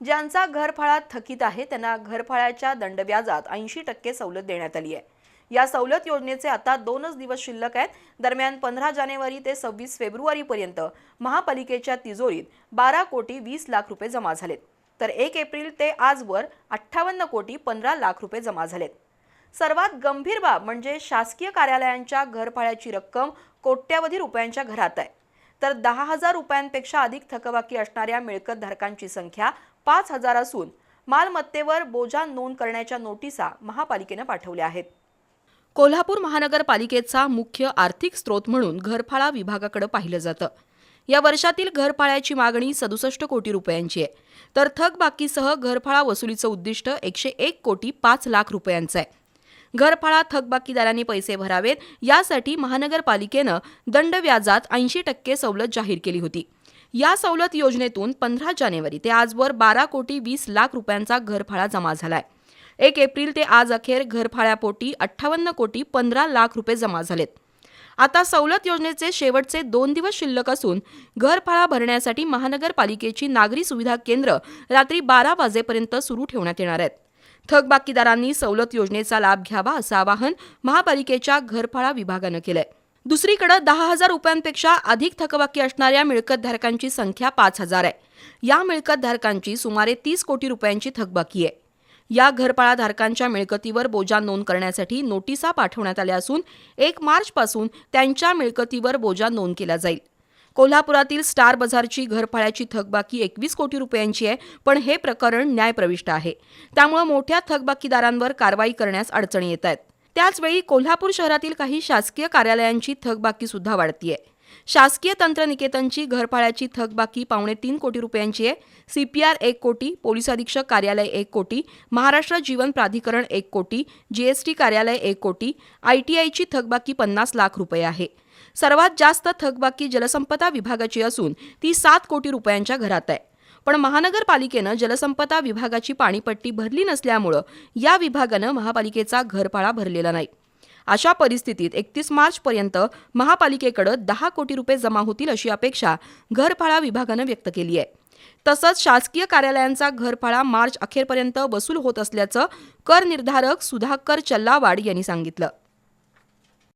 ज्यांचा घरफाळा थकीत आहे त्यांना घरफाळ्याच्या दंडव्याजात ऐंशी टक्के सवलत देण्यात आली आहे. या सवलत योजनेचे आता दोनच दिवस शिल्लक आहेत. दरम्यान पंधरा जानेवारी ते सव्वीस फेब्रुवारीपर्यंत महापालिकेच्या तिजोरीत बारा कोटी वीस लाख रुपये जमा झालेत. तर एक एप्रिल ते आजवर अठ्ठावन्न कोटी पंधरा लाख रुपये जमा झालेत. सर्वात गंभीर बाब म्हणजे शासकीय कार्यालयांच्या घरफाळ्याची रक्कम कोट्यावधी रुपयांच्या घरात आहे. तर दहा हजार रुपयांपेक्षा अधिक थकबाकी असणाऱ्या मिळकतधारकांची संख्या पाच हजार असून मालमत्तेवर बोजा नोंद करण्याच्या नोटिसा महापालिकेनं पाठवल्या आहेत. कोल्हापूर महानगरपालिकेचा मुख्य आर्थिक स्रोत म्हणून घरफाळा विभागाकडे पाहिलं जातं. या वर्षातील घरफाळ्याची मागणी सदुसष्ट कोटी रुपयांची आहे. तर थकबाकीसह घरफाळा वसुलीचं उद्दिष्ट एकशे एक कोटी पाच लाख रुपयांचं आहे. घरफाळा थकबाकीदारांनी पैसे भरावेत. यासाठी महानगरपालिकेनं दंड व्याजात ऐंशी टक्के सवलत जाहीर केली होती. या सवलत योजनेतून पंधरा जानेवारी ते आजवर बारा कोटी वीस लाख रुपयांचा घरफाळा जमा झालाय. एक एप्रिल ते आज अखेर घरफाळ्यापोटी अठ्ठावन्न कोटी पंधरा लाख रुपये जमा झालेत. आता सवलत योजनेचे शेवटचे दोन दिवस शिल्लक असून घरफाळा भरण्यासाठी महानगरपालिकेची नागरी सुविधा केंद्र रात्री बारा वाजेपर्यंत सुरू ठेवण्यात येणार आहेत. थकबाकीदारांनी सवलत योजनेचा लाभ घ्यावा असं आवाहन महापालिकेच्या घरफाळा विभागानं केलंय. दुसरीकडे दहा हजार रुपयांपेक्षा अधिक थकबाकी असणाऱ्या मिळकतधारकांची संख्या पाच हजार आहे. या मिळकतधारकांची सुमारे तीस कोटी रुपयांची थकबाकी आहे. या घरपाळाधारकांच्या मिळकतीवर बोजा नोंद करण्यासाठी नोटिसा पाठवण्यात आल्या असून एक मार्चपासून त्यांच्या मिळकतीवर बोजा नोंद केला जाईल. कोल्हापुरातील स्टार बाजारची घरफाळ्याची थकबाकी एकवीस कोटी रुपयांची आहे पण हे प्रकरण न्यायप्रविष्ट आहे. त्यामुळे मोठ्या थकबाकीदारांवर कारवाई करण्यास अडचणी येत आहेत. त्याचवेळी कोल्हापूर शहरातील काही शासकीय कार्यालयांची थकबाकी सुद्धा वाढतीये. शासकीय तंत्रनिकेतनची घरफाळ्याची थकबाकी पावणे तीन कोटी रुपयांची आहे. सीपीआर एक कोटी पोलीस अधीक्षक कार्यालय एक कोटी महाराष्ट्र जीवन प्राधिकरण एक कोटी जीएसटी कार्यालय एक कोटी आयटीआयची थकबाकी पन्नास लाख रुपये आहे. सर्वात जास्त थकबाकी जलसंपदा विभागाची असून ती सात कोटी रुपयांच्या घरात आहे. पण महानगरपालिकेनं जलसंपदा विभागाची पाणीपट्टी भरली नसल्यामुळं या विभागानं महापालिकेचा घरपाळा भरलेला नाही. अशा परिस्थितीत एकतीस मार्चपर्यंत महापालिकेकडे दहा कोटी रुपये जमा होतील अशी अपेक्षा घरफाळा विभागानं व्यक्त केली आहे. तसंच शासकीय कार्यालयांचा घरफाळा मार्च अखेरपर्यंत वसूल होत असल्याचं कर निर्धारक सुधाकर चल्लावाड यांनी सांगितलं.